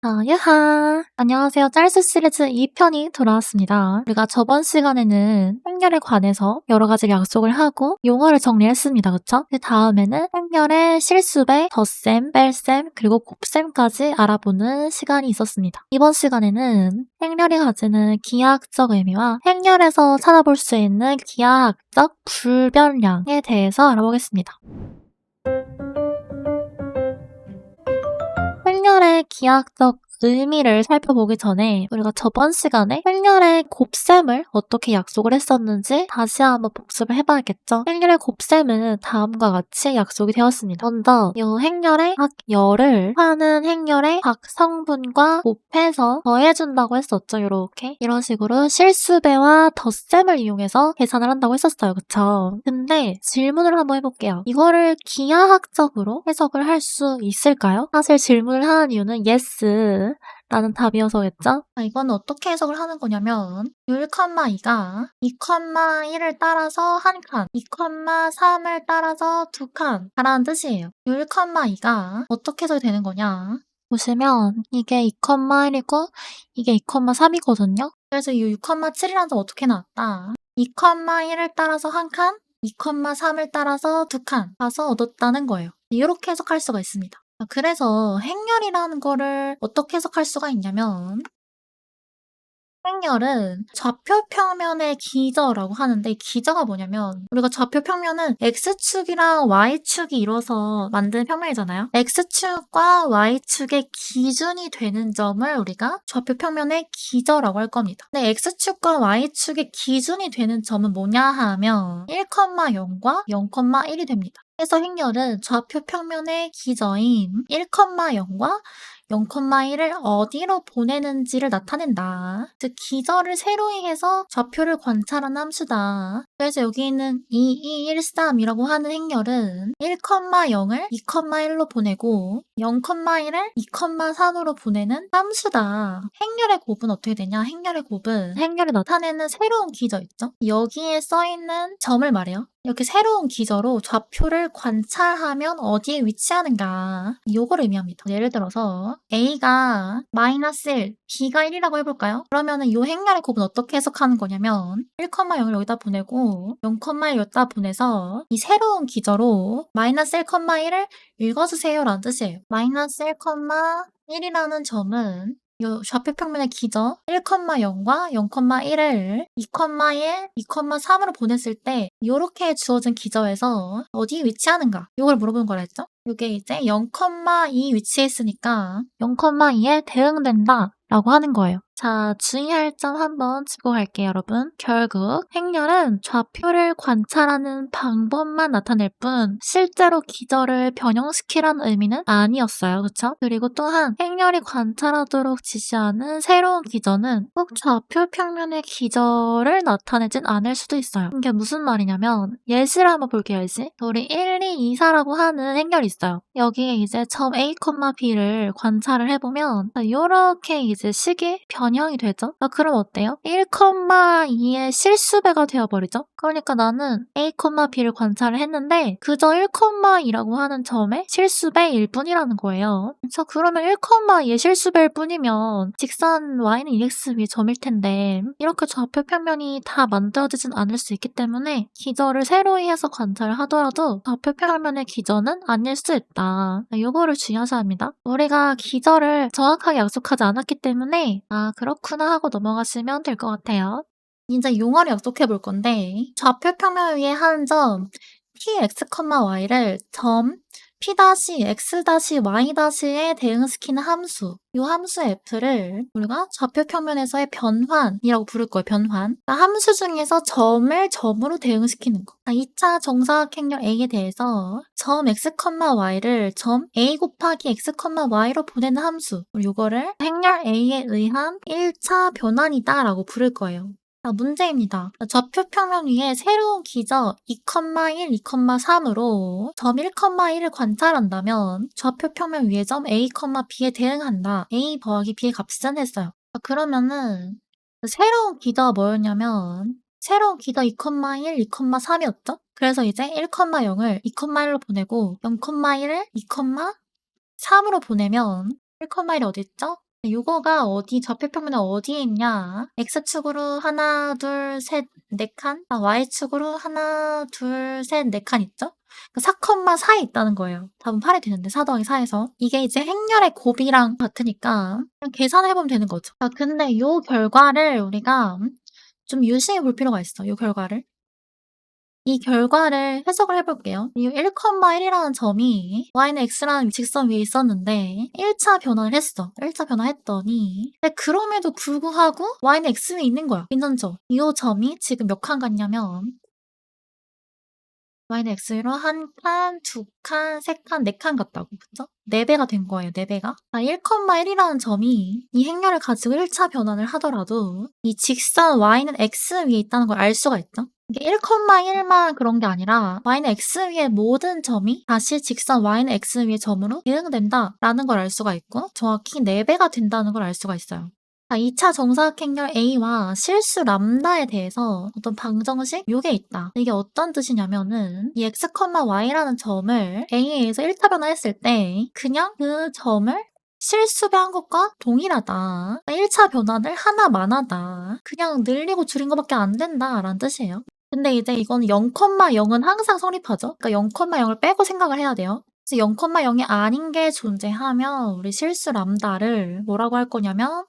아, 유하. 안녕하세요. 짤수 시리즈 2편이 돌아왔습니다. 우리가 저번 시간에는 행렬에 관해서 여러 가지 약속을 하고 용어를 정리했습니다. 그쵸? 그 다음에는 행렬의 실수배, 덧셈, 뺄셈, 그리고 곱셈까지 알아보는 시간이 있었습니다. 이번 시간에는 행렬이 가지는 기하학적 의미와 행렬에서 찾아볼 수 있는 기하학적 불변량에 대해서 알아보겠습니다. 행렬의 기하학적 의미를 살펴보기 전에 우리가 저번 시간에 행렬의 곱셈을 어떻게 약속을 했었는지 다시 한번 복습을 해봐야겠죠. 행렬의 곱셈은 다음과 같이 약속이 되었습니다. 먼저 이 행렬의 각 열을 하는 행렬의 각 성분과 곱해서 더해준다고 했었죠. 이렇게 이런 식으로 실수배와 덧셈을 이용해서 계산을 한다고 했었어요. 그쵸? 근데 질문을 한번 해볼게요. 이거를 기하학적으로 해석을 할 수 있을까요? 사실 질문을 하는 이유는 yes 라는 답이어서겠죠? 아, 이건 어떻게 해석을 하는 거냐면 1,2가 2,1을 따라서 한 칸, 2,3을 따라서 두칸 가라는 뜻이에요. 1,2가 어떻게 해석이 되는 거냐? 보시면 이게 2,1이고 이게 2,3이거든요. 그래서 이 6,7이라는 점 어떻게 나왔다? 2,1을 따라서 한 칸, 2,3을 따라서 두칸 가서 얻었다는 거예요. 이렇게 해석할 수가 있습니다. 아, 그래서 행렬이라는 거를 어떻게 해석할 수가 있냐면 행렬은 좌표 평면의 기저라고 하는데 이 기저가 뭐냐면 우리가 좌표 평면은 x축이랑 y축이 이뤄서 만든 평면이잖아요. x축과 y축의 기준이 되는 점을 우리가 좌표 평면의 기저라고 할 겁니다. 근데 x축과 y축의 기준이 되는 점은 뭐냐 하면 1,0과 0,1이 됩니다. 그래서 행렬은 좌표 평면의 기저인 1,0과 0,1을 어디로 보내는지를 나타낸다. 즉 기저를 세로이 해서 좌표를 관찰한 함수다. 그래서 여기 있는 2213이라고 하는 행렬은 1,0을 2,1로 보내고 0,1을 2,3으로 보내는 함수다. 행렬의 곱은 어떻게 되냐? 행렬의 곱은 행렬을 나타내는 새로운 기저 있죠? 여기에 써있는 점을 말해요. 이렇게 새로운 기저로 좌표를 관찰하면 어디에 위치하는가 요걸 의미합니다. 예를 들어서 A가 마이너스 1, B가 1이라고 해볼까요? 그러면은 이 행렬의 곱은 어떻게 해석하는 거냐면 1,0을 여기다 보내고 0,1 여기다 보내서 이 새로운 기저로 마이너스 1,1을 읽어주세요 라는 뜻이에요. 마이너스 1,1이라는 점은 요 좌표 평면의 기저 1,0과 0,1을 2,1, 2,3으로 보냈을 때 이렇게 주어진 기저에서 어디에 위치하는가 이걸 물어보는 거라 했죠. 이게 이제 0,2 위치에 있으니까 0,2에 대응된다 라고 하는 거예요. 자, 주의할 점 한번 짚고 갈게요, 여러분. 결국 행렬은 좌표를 관찰하는 방법만 나타낼 뿐 실제로 기저를 변형시키라는 의미는 아니었어요. 그쵸? 그리고 또한 행렬이 관찰하도록 지시하는 새로운 기저는 꼭 좌표 평면의 기저를 나타내진 않을 수도 있어요. 이게 무슨 말이냐면 예시를 한번 볼게요, 예시. 우리 1, 2, 2, 4라고 하는 행렬이 있어요. 여기에 이제 점 A, B를 관찰을 해보면 이렇게 이제 식이 변 형이 되죠. 아, 그럼 어때요? 1,2의 실수배가 되어버리죠. 그러니까 나는 A, B를 관찰을 했는데 그저 1,2라고 하는 점의 실수배일 뿐이라는 거예요. 그래서 그러면 1,2의 실수배일 뿐이면 직선 y는 2x 위의 점일 텐데 이렇게 좌표 평면이 다 만들어지진 않을 수 있기 때문에 기저를 세로이 해서 관찰을 하더라도 좌표 평면의 기저는 아닐 수 있다. 이거를 주의하셔야 합니다. 우리가 기저를 정확하게 약속하지 않았기 때문에 아 그렇구나 하고 넘어가시면 될 것 같아요. 이제 용어를 약속해 볼 건데 좌표 평면 위에 한 점 px, y를 점 p-x-y-에 대응시키는 함수 이 함수 f를 우리가 좌표 평면에서의 변환이라고 부를 거예요. 변환. 함수 중에서 점을 점으로 대응시키는 거. 2차 정사각 행렬 a에 대해서 점 x, y를 점 a 곱하기 x, y로 보내는 함수. 이거를 행렬 a에 의한 1차 변환이다 라고 부를 거예요. 자, 문제입니다. 좌표 평면 위에 새로운 기저 2,1, 2,3으로 점 1,1을 관찰한다면 좌표 평면 위에 점 A, B에 대응한다. A 더하기 B의 값은 했어요. 자, 그러면은 새로운 기저가 뭐였냐면 새로운 기저 2,1, 2,3이었죠? 그래서 이제 1,0을 2,1로 보내고 0,1을 2,3으로 보내면 1,1이 어디 있죠? 요거가 어디 좌표평면에 어디에 있냐 x축으로 하나 둘 셋 네 칸 아, y축으로 하나 둘 셋 네 칸 있죠? 그 4,4에 있다는 거예요. 답은 8이 되는데 4 더하기 4에서 이게 이제 행렬의 곱이랑 같으니까 그냥 계산을 해보면 되는 거죠. 아, 근데 요 결과를 우리가 좀 유심히 볼 필요가 있어. 요 결과를. 이 결과를 해석을 해볼게요. 이 1,1이라는 점이 y는 x라는 직선 위에 있었는데 1차 변화를 했어. 1차 변화했더니 근데 그럼에도 불구하고 y는 x 위에 있는 거야. 괜찮죠? 이 점이 지금 몇 칸 같냐면 y는 x로 한 칸, 두 칸, 세 칸, 네 칸 같다고. 그쵸? 4배가 된 거예요. 4배가. 아, 1,1이라는 점이 이 행렬을 가지고 1차 변환을 하더라도 이 직선 y는 x 위에 있다는 걸 알 수가 있죠. 이게 1,1만 그런 게 아니라 y는 x 위의 모든 점이 다시 직선 y는 x 위의 점으로 대응된다라는 걸 알 수가 있고 정확히 4배가 된다는 걸 알 수가 있어요. 자, 2차 정사각행렬 A와 실수 람다에 대해서 어떤 방정식 요게 있다. 이게 어떤 뜻이냐면은 이 x, y라는 점을 A에서 1차 변화했을 때 그냥 그 점을 실수배한 것과 동일하다. 1차 변환을 하나만 하다. 그냥 늘리고 줄인 것밖에 안 된다라는 뜻이에요. 근데 이제 이건 0,0은 항상 성립하죠. 그러니까 0,0을 빼고 생각을 해야 돼요. 그래서 0,0이 아닌 게 존재하면 우리 실수 람다를 뭐라고 할 거냐면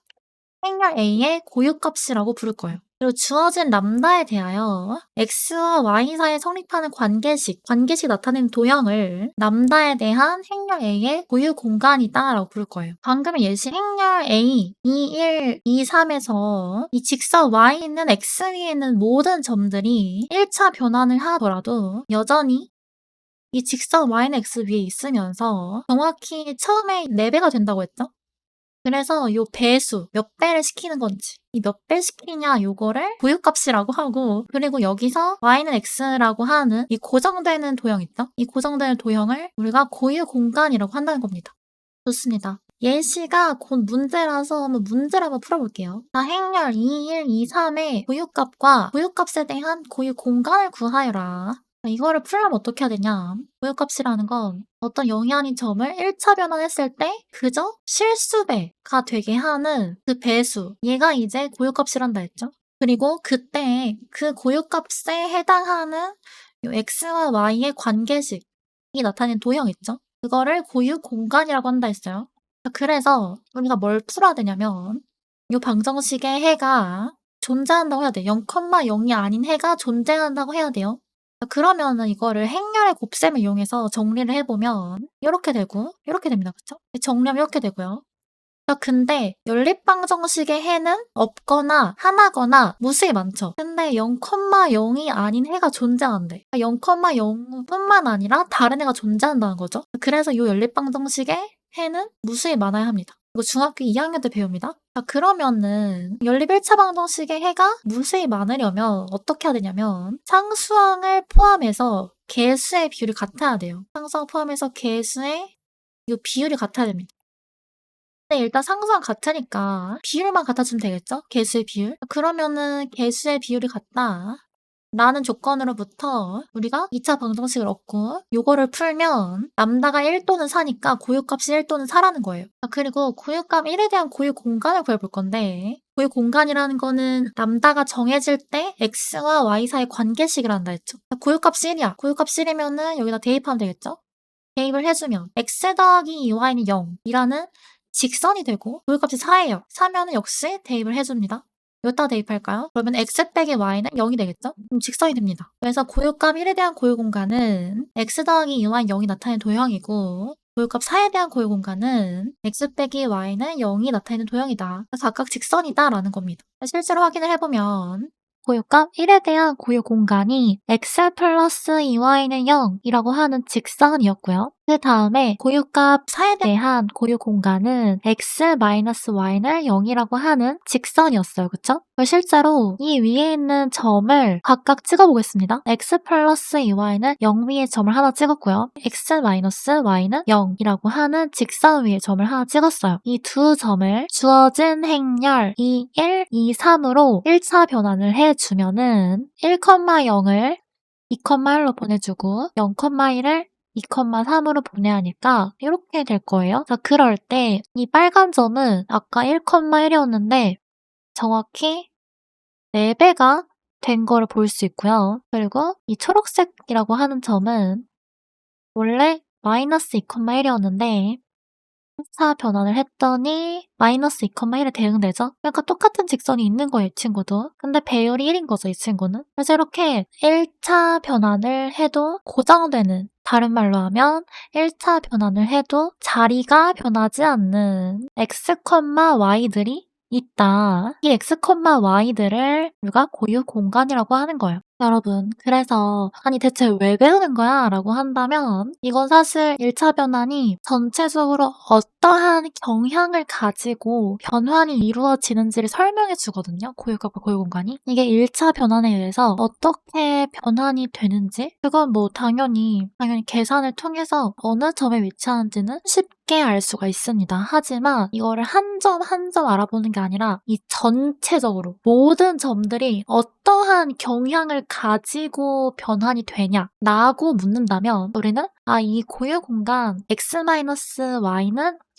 행렬 A의 고유값이라고 부를 거예요. 그리고 주어진 람다에 대하여 x와 y 사이에 성립하는 관계식, 관계식 나타내는 도형을 람다에 대한 행렬 A의 고유 공간이다 라고 부를 거예요. 방금의 예시 행렬 A 2, 1, 2, 3에서 이 직선 y 있는 x 위에 있는 모든 점들이 1차 변환을 하더라도 여전히 이 직선 y는 x 위에 있으면서 정확히 처음에 4배가 된다고 했죠? 그래서 요 배수, 몇 배를 시키는 건지 이 몇 배 시키냐 요거를 고유값이라고 하고 그리고 여기서 y는 x라고 하는 이 고정되는 도형 있죠? 이 고정되는 도형을 우리가 고유 공간이라고 한다는 겁니다. 좋습니다. 예시가 곧 문제라서 한번 문제를 한번 풀어볼게요. 자, 행렬 2, 1, 2, 3의 고유값과 고유값에 대한 고유 공간을 구하여라. 이거를 풀려면 어떻게 해야 되냐? 고유값이라는 건 어떤 영이 아닌 점을 1차 변환했을 때 그저 실수배가 되게 하는 그 배수. 얘가 이제 고유값이란다 했죠? 그리고 그때 그 고유값에 해당하는 요 x와 y의 관계식이 나타낸 도형 있죠? 그거를 고유 공간이라고 한다 했어요. 그래서 우리가 뭘 풀어야 되냐면 요 방정식의 해가 존재한다고 해야 돼. 0,0이 아닌 해가 존재한다고 해야 돼요. 그러면은 이거를 행렬의 곱셈을 이용해서 정리를 해보면 이렇게 되고 이렇게 됩니다. 그쵸? 정리하면 이렇게 되고요. 근데 연립방 정식의 해는 없거나 하나거나 무수히 많죠. 근데 0,0이 아닌 해가 존재한대. 0,0뿐만 아니라 다른 해가 존재한다는 거죠. 그래서 이 연립방 정식의 해는 무수히 많아야 합니다. 이거 중학교 2학년 때 배웁니다. 자, 그러면은 연립 1차 방정식의 해가 무수히 많으려면 어떻게 해야 되냐면 상수항을 포함해서 개수의 비율이 같아야 돼요. 상수항 포함해서 개수의 이 비율이 같아야 됩니다. 근데 일단 상수항 같으니까 비율만 같아주면 되겠죠? 개수의 비율. 그러면은 개수의 비율이 같다. 라는 조건으로부터 우리가 2차 방정식을 얻고 요거를 풀면 람다가 1 또는 4니까 고유값이 1 또는 4라는 거예요. 그리고 고유값 1에 대한 고유 공간을 구해볼 건데 고유 공간이라는 거는 람다가 정해질 때 x와 y 사이 관계식을 한다 했죠. 고유값이 1이야. 고유값이 1이면은 여기다 대입하면 되겠죠? 대입을 해주면 x 더하기 2y는 0이라는 직선이 되고 고유값이 4예요. 4면은 역시 대입을 해줍니다. 여기다 대입할까요? 그러면 x 빼기 y는 0이 되겠죠? 그럼 직선이 됩니다. 그래서 고유값 1에 대한 고유 공간은 x 더하기 2y 0이 나타내는 도형이고 고유값 4에 대한 고유 공간은 x 빼기 y는 0이 나타내는 도형이다. 각각 직선이다 라는 겁니다. 실제로 확인을 해보면 고유값 1에 대한 고유 공간이 x 플러스 2y는 0이라고 하는 직선이었고요. 그 다음에 고유값 4에 대한 고유 공간은 x 마이너스 y는 0이라고 하는 직선이었어요. 그쵸? 실제로 이 위에 있는 점을 각각 찍어보겠습니다. x 플러스 2y는 0 위에 점을 하나 찍었고요. x 마이너스 y는 0이라고 하는 직선 위에 점을 하나 찍었어요. 이 두 점을 주어진 행렬 2, 1, 2, 3으로 1차 변환을 해주면은 1,0을 2,1로 보내주고 0,1을 2,3으로 보내야 하니까 이렇게 될 거예요. 자, 그럴 때 이 빨간 점은 아까 1,1이었는데 정확히 4배가 된 거를 볼 수 있고요. 그리고 이 초록색이라고 하는 점은 원래 마이너스 2,1이었는데 1차 변환을 했더니 마이너스 2,1에 대응되죠? 그러니까 똑같은 직선이 있는 거예요, 이 친구도. 근데 배율이 1인 거죠, 이 친구는. 그래서 이렇게 1차 변환을 해도 고정되는 다른 말로 하면 1차 변환을 해도 자리가 변하지 않는 x, y들이 있다. 이 x, y들을 우리가 고유 공간이라고 하는 거예요. 여러분, 그래서 아니 대체 왜 배우는 거야? 라고 한다면 이건 사실 1차 변환이 전체적으로 어떠한 경향을 가지고 변환이 이루어지는지를 설명해 주거든요. 고유값과 고유공간이. 이게 1차 변환에 의해서 어떻게 변환이 되는지 그건 뭐 당연히 당연히 계산을 통해서 어느 점에 위치하는지는 쉽게 알 수가 있습니다. 하지만 이거를 한 점 한 점 알아보는 게 아니라 이 전체적으로 모든 점들이 어떠한 경향을 가지고 변환이 되냐 라고 묻는다면 우리는 아, 이 고유 공간 x-y는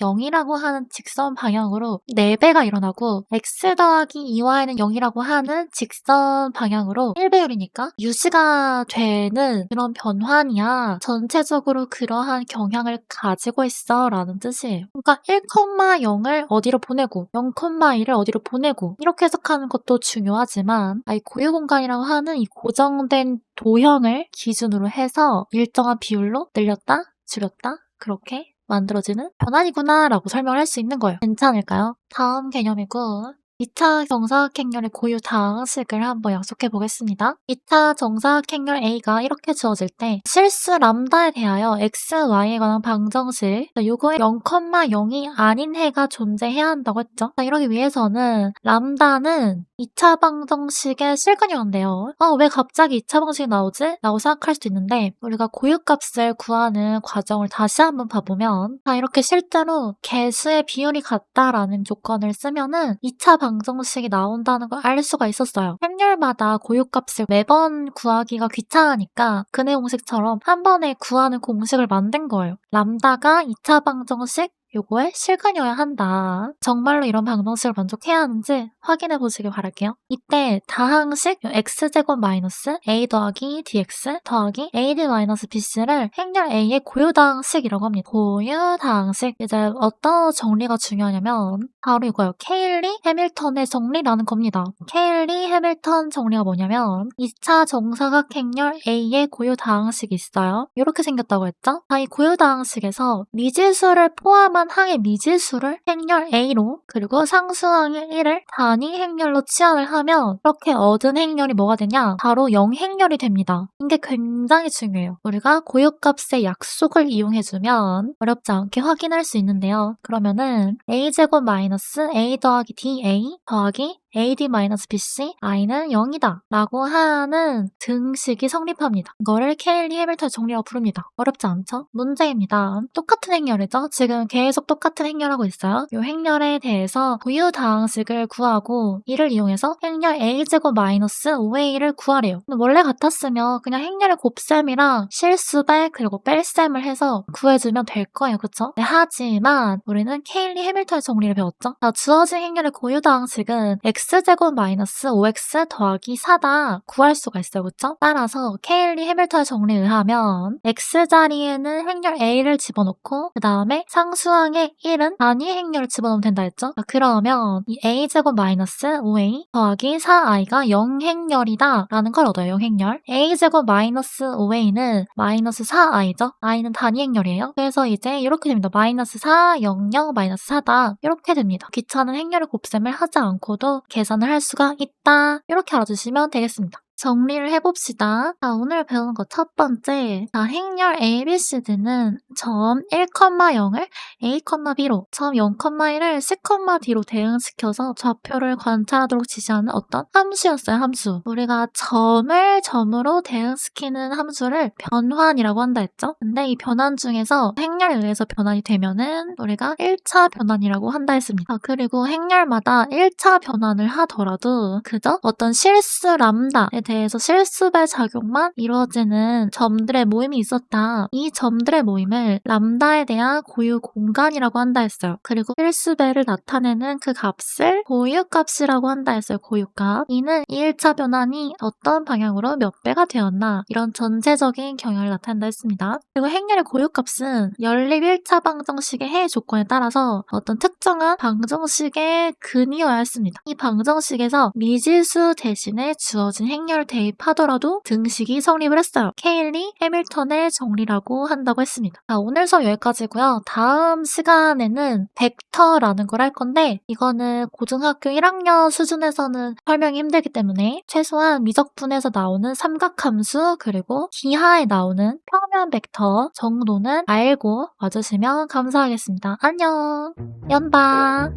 0이라고 하는 직선 방향으로 4배가 일어나고 x 더하기 2y는 0이라고 하는 직선 방향으로 1배율이니까 유지가 되는 그런 변환이야. 전체적으로 그러한 경향을 가지고 있어 라는 뜻이에요. 그러니까 1,0을 어디로 보내고 0,2를 어디로 보내고 이렇게 해석하는 것도 중요하지만 아, 이 고유 공간이라고 하는 이 고정된 도형을 기준으로 해서 일정한 비율로 늘렸다, 줄였다, 그렇게 만들어지는 변환이구나 라고 설명을 할 수 있는 거예요. 괜찮을까요? 다음 개념이고 2차 정사각행렬의 고유 다항식을 한번 약속해 보겠습니다. 2차 정사각행렬 A가 이렇게 주어질 때 실수 람다에 대하여 x, y에 관한 방정식 요거에 0,0이 아닌 해가 존재해야 한다고 했죠. 자, 이러기 위해서는 람다는 2차 방정식의 실근이었는데요. 아, 왜 갑자기 2차 방식이 나오지? 라고 생각할 수도 있는데 우리가 고유값을 구하는 과정을 다시 한번 봐보면 자, 이렇게 실제로 개수의 비율이 같다라는 조건을 쓰면은 2차 방 정식이 나온다는 걸 알 수가 있었어요. 행렬마다 고유값을 매번 구하기가 귀찮으니까 근해 공식처럼 한 번에 구하는 공식을 만든 거예요. 람다가 2차 방정식 요거에 실근이어야 한다. 정말로 이런 방정식을 만족해야 하는지 확인해 보시길 바랄게요. 이때 다항식 x제곱 마이너스 a 더하기 dx 더하기 ad 마이너스 bc를 행렬 a의 고유다항식이라고 합니다. 고유다항식 이제 어떤 정리가 중요하냐면 바로 이거예요. 케일리 해밀턴의 정리라는 겁니다. 케일리 해밀턴 정리가 뭐냐면 2차 정사각 행렬 a의 고유다항식이 있어요. 이렇게 생겼다고 했죠? 자, 이 고유다항식에서 미지수를 포함한 항의 미지수를 행렬 a로 그리고 상수항의 1을 단위 행렬로 치환을 하면 이렇게 얻은 행렬이 뭐가 되냐? 바로 0행렬이 됩니다. 이게 굉장히 중요해요. 우리가 고유값의 약속을 이용해주면 어렵지 않게 확인할 수 있는데요. 그러면은 a제곱 마이너스 a 더하기 da 더하기 AD-BC, I는 0이다 라고 하는 등식이 성립합니다. 이거를 케일리 해밀턴 정리라고 부릅니다. 어렵지 않죠? 문제입니다. 똑같은 행렬이죠? 지금 계속 똑같은 행렬하고 있어요. 이 행렬에 대해서 부유 다항식을 구하고 이를 이용해서 행렬 A제곱 마이너스 5A를 구하래요. 원래 같았으면 그냥 행렬의 곱셈이랑 실수배 그리고 뺄셈을 해서 구해주면 될 거예요. 그쵸? 네, 하지만 우리는 케일리 해밀턴 정리를 배웠죠? 자, 주어진 행렬의 고유 다항식은 x 제곱 마이너스 5x 더하기 4다 구할 수가 있어요. 그쵸? 따라서 케일리 해밀턴 정리에 의하면 x자리에는 행렬 a를 집어넣고 그 다음에 상수항의 1은 단위 행렬을 집어넣으면 된다 했죠? 자, 그러면 이 a제곱 마이너스 5a 더하기 4i가 0행렬이다 라는 걸 얻어요. 0행렬 a제곱 마이너스 5a는 마이너스 4i죠? i는 단위 행렬이에요. 그래서 이제 이렇게 됩니다. 마이너스 4, 0, 0, 마이너스 4다 이렇게 됩니다. 귀찮은 행렬의 곱셈을 하지 않고도 계산을 할 수가 있다. 이렇게 알아주시면 되겠습니다. 정리를 해봅시다. 자, 오늘 배우는 거첫 번째. 자, 행렬 ABCD는 점 1,0을 A, B로, 점 0,1을 C, D로 대응시켜서 좌표를 관찰하도록 지시하는 어떤 함수였어요, 함수. 우리가 점을 점으로 대응시키는 함수를 변환이라고 한다 했죠? 근데 이 변환 중에서 행렬에 의해서 변환이 되면은 우리가 1차 변환이라고 한다 했습니다. 아, 그리고 행렬마다 1차 변환을 하더라도 그저 어떤 실수 람다에 상태에서 실수배 작용만 이루어지는 점들의 모임이 있었다. 이 점들의 모임을 람다에 대한 고유 공간이라고 한다 했어요. 그리고 실수배를 나타내는 그 값을 고유값이라고 한다 했어요. 고유값. 이는 2일차 변환이 어떤 방향으로 몇 배가 되었나 이런 전체적인 경향을 나타낸다 했습니다. 그리고 행렬의 고유값은 연립 1차 방정식의 해의 조건에 따라서 어떤 특정한 방정식의 근이어야 했습니다. 이 방정식에서 미지수 대신에 주어진 행렬 을 대입하더라도 등식이 성립을 했어요. 케일리 해밀턴의 정리라고 한다고 했습니다. 자, 오늘 수업 여기까지고요. 다음 시간에는 벡터라는 걸 할 건데 이거는 고등학교 1학년 수준에서는 설명이 힘들기 때문에 최소한 미적분에서 나오는 삼각함수 그리고 기하에 나오는 평면 벡터 정도는 알고 와주시면 감사하겠습니다. 안녕. 연바.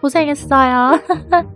고생했어요.